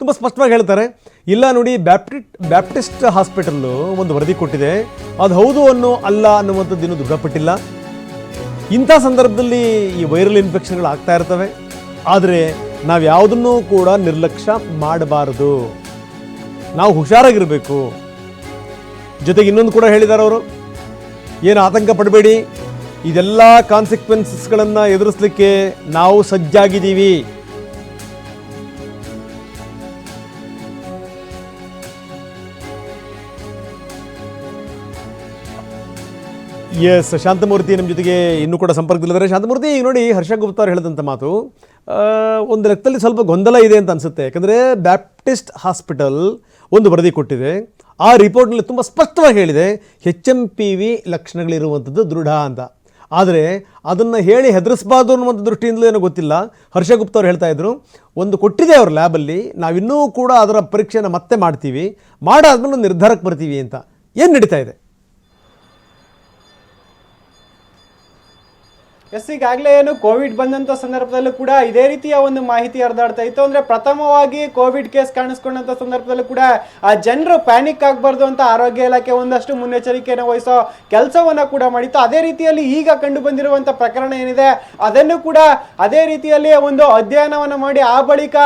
ತುಂಬ ಸ್ಪಷ್ಟವಾಗಿ ಹೇಳ್ತಾರೆ. ಇಲ್ಲ ನೋಡಿ ಬ್ಯಾಪ್ಟಿಟ್ ಬ್ಯಾಪ್ಟಿಸ್ಟ್ ಹಾಸ್ಪಿಟಲ್ಲು ಒಂದು ವರದಿ ಕೊಟ್ಟಿದೆ. ಅದು ಹೌದು ಅನ್ನೋ ಅಲ್ಲ ಅನ್ನುವಂಥದ್ದು ಇನ್ನೂ ದೃಢಪಟ್ಟಿಲ್ಲ. ಇಂಥ ಸಂದರ್ಭದಲ್ಲಿ ಈ ವೈರಲ್ ಇನ್ಫೆಕ್ಷನ್ಗಳು ಆಗ್ತಾ ಇರ್ತವೆ. ಆದರೆ ನಾವು ಯಾವುದನ್ನೂ ಕೂಡ ನಿರ್ಲಕ್ಷ್ಯ ಮಾಡಬಾರದು. ನಾವು ಹುಷಾರಾಗಿರಬೇಕು. ಜೊತೆಗೆ ಇನ್ನೊಂದು ಕೂಡ ಹೇಳಿದ್ದಾರೆ ಅವರು. ಏನು ಆತಂಕ ಪಡಬೇಡಿ. ಇದೆಲ್ಲ ಕಾನ್ಸಿಕ್ವೆನ್ಸಸ್ಗಳನ್ನು ಎದುರಿಸಲಿಕ್ಕೆ ನಾವು ಸಜ್ಜಾಗಿದ್ದೀವಿ. ಎಸ್ ಶಾಂತಮೂರ್ತಿ ನಮ್ಮ ಜೊತೆಗೆ ಇನ್ನೂ ಕೂಡ ಸಂಪರ್ಕದಲ್ಲಿದ್ದಾರೆ. ಶಾಂತಮೂರ್ತಿ, ಈಗ ನೋಡಿ ಹರ್ಷ ಗುಪ್ತ ಅವರು ಹೇಳಿದಂಥ ಮಾತು ಒಂದು ಲೆಕ್ಕದಲ್ಲಿ ಸ್ವಲ್ಪ ಗೊಂದಲ ಇದೆ ಅಂತ ಅನಿಸುತ್ತೆ. ಯಾಕಂದರೆ ಬ್ಯಾಪ್ಟಿಸ್ಟ್ ಹಾಸ್ಪಿಟಲ್ ಒಂದು ವರದಿ ಕೊಟ್ಟಿದೆ. ಆ ರಿಪೋರ್ಟ್ನಲ್ಲಿ ತುಂಬ ಸ್ಪಷ್ಟವಾಗಿ ಹೇಳಿದೆ ಹೆಚ್ ಎಂ ಪಿ ವಿ ಲಕ್ಷಣಗಳಿರುವಂಥದ್ದು ದೃಢ ಅಂತ. ಆದರೆ ಅದನ್ನು ಹೇಳಿ ಹೆದರಿಸಬಾರ್ದು ಅನ್ನುವಂಥ ದೃಷ್ಟಿಯಿಂದಲೂ ಏನೋ ಗೊತ್ತಿಲ್ಲ. ಹರ್ಷ ಗುಪ್ತ ಅವ್ರು ಹೇಳ್ತಾ ಇದ್ರು, ಒಂದು ಕೊಟ್ಟಿದೆ ಅವ್ರ ಲ್ಯಾಬಲ್ಲಿ ನಾವಿನ್ನೂ ಕೂಡ ಅದರ ಪರೀಕ್ಷೆನ ಮತ್ತೆ ಮಾಡ್ತೀವಿ. ಮಾಡಾದ್ಮೇಲೆ ಒಂದು ನಿರ್ಧಾರಕ್ಕೆ ಬರ್ತೀವಿ ಅಂತ. ಏನು ನಡೀತಾ ಇದೆ? ಎಸ್, ಈಗಾಗಲೇ ಏನು ಕೋವಿಡ್ ಬಂದಂಥ ಸಂದರ್ಭದಲ್ಲೂ ಕೂಡ ಇದೇ ರೀತಿಯ ಒಂದು ಮಾಹಿತಿ ಹರಿದಾಡ್ತಾ ಇತ್ತು. ಅಂದರೆ ಪ್ರಥಮವಾಗಿ ಕೋವಿಡ್ ಕೇಸ್ ಕಾಣಿಸ್ಕೊಂಡಂಥ ಸಂದರ್ಭದಲ್ಲೂ ಕೂಡ, ಆ ಜನರು ಪ್ಯಾನಿಕ್ ಆಗಬಾರ್ದು ಅಂತ ಆರೋಗ್ಯ ಇಲಾಖೆ ಒಂದಷ್ಟು ಮುನ್ನೆಚ್ಚರಿಕೆಯನ್ನು ವಹಿಸೋ ಕೆಲಸವನ್ನು ಕೂಡ ಮಾಡಿತ್ತು. ಅದೇ ರೀತಿಯಲ್ಲಿ ಈಗ ಕಂಡು ಬಂದಿರುವಂಥ ಪ್ರಕರಣ ಏನಿದೆ, ಅದನ್ನು ಕೂಡ ಅದೇ ರೀತಿಯಲ್ಲಿ ಒಂದು ಅಧ್ಯಯನವನ್ನು ಮಾಡಿ, ಆ ಬಳಿಕ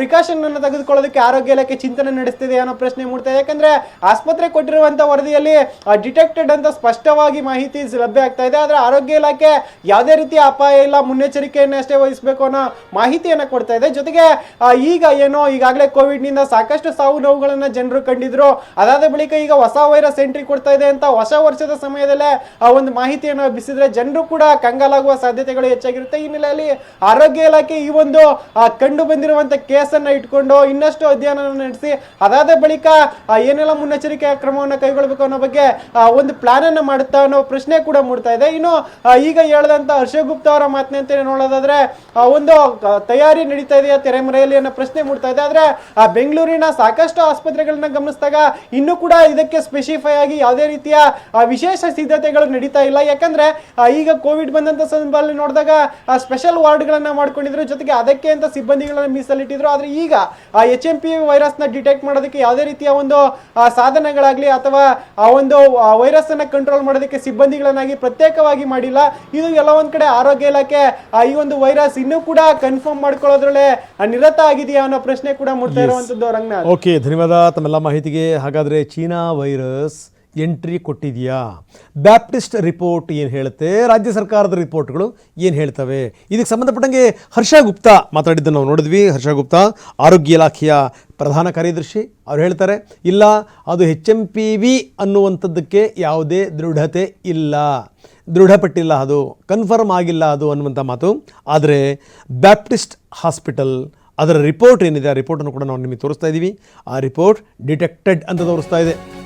ಪ್ರಿಕಾಷನ್ ಅನ್ನು ತೆಗೆದುಕೊಳ್ಳೋದಕ್ಕೆ ಆರೋಗ್ಯ ಇಲಾಖೆ ಚಿಂತನೆ ನಡೆಸ್ತಿದೆ ಅನ್ನೋ ಪ್ರಶ್ನೆ ಮೂಡ್ತಾ ಇದೆ. ಯಾಕಂದ್ರೆ ಆಸ್ಪತ್ರೆ ಕೊಟ್ಟಿರುವಂಥ ವರದಿಯಲ್ಲಿ ಡಿಟೆಕ್ಟೆಡ್ ಅಂತ ಸ್ಪಷ್ಟವಾಗಿ ಮಾಹಿತಿ ಲಭ್ಯ ಆಗ್ತಾ ಇದೆ. ಆದ್ರೆ ಆರೋಗ್ಯ ಇಲಾಖೆ ಯಾವುದೇ ರೀತಿಯ ಅಪಾಯ ಇಲ್ಲ, ಮುನ್ನೆಚ್ಚರಿಕೆಯನ್ನು ಅಷ್ಟೇ ವಹಿಸಬೇಕು ಅನ್ನೋ ಮಾಹಿತಿಯನ್ನು ಕೊಡ್ತಾ ಇದೆ. ಜೊತೆಗೆ ಈಗ ಏನೋ ಈಗಾಗಲೇ ಕೋವಿಡ್ನಿಂದ ಸಾಕಷ್ಟು ಸಾವು ನೋವುಗಳನ್ನು ಜನರು ಕಂಡಿದ್ರು. ಅದಾದ ಬಳಿಕ ಈಗ ಹೊಸ ವೈರಸ್ ಎಂಟ್ರಿ ಕೊಡ್ತಾ ಇದೆ ಅಂತ ಹೊಸ ವರ್ಷದ ಸಮಯದಲ್ಲೇ, ಆ, ಒಂದು ಮಾಹಿತಿಯನ್ನು ಬಿಸಿದ್ರೆ ಜನರು ಕೂಡ ಕಂಗಾಲಾಗುವ ಸಾಧ್ಯತೆಗಳು ಹೆಚ್ಚಾಗಿರುತ್ತೆ. ಈ ಹಿನ್ನೆಲೆಯಲ್ಲಿ ಆರೋಗ್ಯ ಇಲಾಖೆ ಈ ಒಂದು ಕಂಡು ಬಂದಿರುವಂಥ ಕೇಸನ್ನು ಇಟ್ಕೊಂಡು ಇನ್ನಷ್ಟು ಅಧ್ಯಯನ ನಡೆಸಿ, ಅದಾದ ಬಳಿಕ ಏನೆಲ್ಲ ಮುನ್ನೆಚ್ಚರಿಕೆ ಕ್ರಮವನ್ನು ಕೈಗೊಳ್ಳಬೇಕು ಅನ್ನೋ ಬಗ್ಗೆ ಒಂದು ಪ್ಲಾನ್ ಅನ್ನ ಮಾಡುತ್ತಾ ಅನ್ನೋ ಪ್ರಶ್ನೆ ಕೂಡ ಮೂಡ್ತಾ ಇದೆ. ಇನ್ನು ಈಗ ಹೇಳಿದಂತ ಹರ್ಷಗುಪ್ತ ಅವರ ಮಾತಿನಂತೆ ನೋಡೋದಾದ್ರೆ ಒಂದು ತಯಾರಿ ನಡೀತಾ ಇದೆಯಾ ತೆರೆಮರೆಯಲ್ಲಿ ಅನ್ನೋ ಪ್ರಶ್ನೆ ಮೂಡ್ತಾ ಇದೆ. ಆದ್ರೆ ಆ, ಬೆಂಗಳೂರಿನ ಸಾಕಷ್ಟು ಆಸ್ಪತ್ರೆಗಳನ್ನ ಗಮನಿಸಿದಾಗ ಇನ್ನೂ ಕೂಡ ಇದಕ್ಕೆ ಸ್ಪೆಸಿಫೈ ಆಗಿ ಯಾವುದೇ ರೀತಿಯ ವಿಶೇಷ ಸಿದ್ಧತೆಗಳು ನಡೀತಾ ಇಲ್ಲ. ಯಾಕಂದ್ರೆ ಈಗ ಕೋವಿಡ್ ಬಂದಂತ ಸಂದರ್ಭದಲ್ಲಿ ನೋಡಿದಾಗ ಸ್ಪೆಷಲ್ ವಾರ್ಡ್ಗಳನ್ನ ಮಾಡ್ಕೊಂಡಿದ್ರು. ಜೊತೆಗೆ ಅದಕ್ಕೆ ಅಂತ ಸಿಬ್ಬಂದಿಗಳನ್ನ ಮೀಸಲಿಟ್ಟಿದ್ರು. ಆದ್ರೆ ಈಗ ಆ ಎಚ್ ಎಂ ಪಿ ವೈರಸ್ನ ಡಿಟೆಕ್ಟ್ ಮಾಡೋದಕ್ಕೆ ಯಾವುದೇ ರೀತಿಯ ಒಂದು ಸಾಧನಗಳಾಗ್ಲಿ ಅಥವಾ ಆ ಒಂದು ವೈರಸ್ ಅನ್ನ ಕಂಟ್ರೋಲ್ ಮಾಡೋದಕ್ಕೆ ಸಿಬ್ಬಂದಿಗಳನ್ನಾಗಿ ಪ್ರತ್ಯೇಕವಾಗಿ ಮಾಡಿಲ್ಲ. ಇದು ಎಲ್ಲ ಒಂದ್ ಕಡೆ ಆರೋಗ್ಯ ಇಲಾಖೆ ಆ, ಈ ಒಂದು ವೈರಸ್ ಇನ್ನೂ ಕೂಡ ಕನ್ಫರ್ಮ್ ಮಾಡ್ಕೊಳ್ಳೋದ್ರಲ್ಲೇ ನಿರತ ಆಗಿದೆಯಾ ಅನ್ನೋ ಪ್ರಶ್ನೆ ಕೂಡ ಮೂಡ್ತಾ ಇರುವಂತದ್ದು ರಂಗನಾಥ್. ಓಕೆ ಧನ್ಯವಾದ ತಮ್ಮೆಲ್ಲ ಮಾಹಿತಿಗೆ. ಹಾಗಾದ್ರೆ ಚೀನಾ ವೈರಸ್ ಎಂಟ್ರಿ ಕೊಟ್ಟಿದೆಯಾ? ಬ್ಯಾಪ್ಟಿಸ್ಟ್ ರಿಪೋರ್ಟ್ ಏನು ಹೇಳುತ್ತೆ? ರಾಜ್ಯ ಸರ್ಕಾರದ ರಿಪೋರ್ಟ್ಗಳು ಏನು ಹೇಳ್ತವೆ? ಇದಕ್ಕೆ ಸಂಬಂಧಪಟ್ಟಂಗೆ ಹರ್ಷ ಗುಪ್ತಾ ಮಾತಾಡಿದ್ದನ್ನು ನಾವು ನೋಡಿದ್ವಿ. ಹರ್ಷ ಗುಪ್ತಾ, ಆರೋಗ್ಯ ಇಲಾಖೆಯ ಪ್ರಧಾನ ಕಾರ್ಯದರ್ಶಿ. ಅವ್ರು ಹೇಳ್ತಾರೆ, ಇಲ್ಲ, ಅದು ಹೆಚ್ ಎಂ ಪಿ ವಿ ಅನ್ನುವಂಥದ್ದಕ್ಕೆ ಯಾವುದೇ ದೃಢತೆ ಇಲ್ಲ. ದೃಢಪಟ್ಟಿಲ್ಲ ಅದು, ಕನ್ಫರ್ಮ್ ಆಗಿಲ್ಲ ಅದು ಅನ್ನುವಂಥ ಮಾತು. ಆದರೆ ಬ್ಯಾಪ್ಟಿಸ್ಟ್ ಹಾಸ್ಪಿಟಲ್, ಅದರ ರಿಪೋರ್ಟ್ ಏನಿದೆ? ಆ ರಿಪೋರ್ಟನ್ನು ಕೂಡ ನಾವು ನಿಮಗೆ ತೋರಿಸ್ತಾ ಇದ್ದೀವಿ. ಆ ರಿಪೋರ್ಟ್ ಡಿಟೆಕ್ಟೆಡ್ ಅಂತ ತೋರಿಸ್ತಾ ಇದೆ.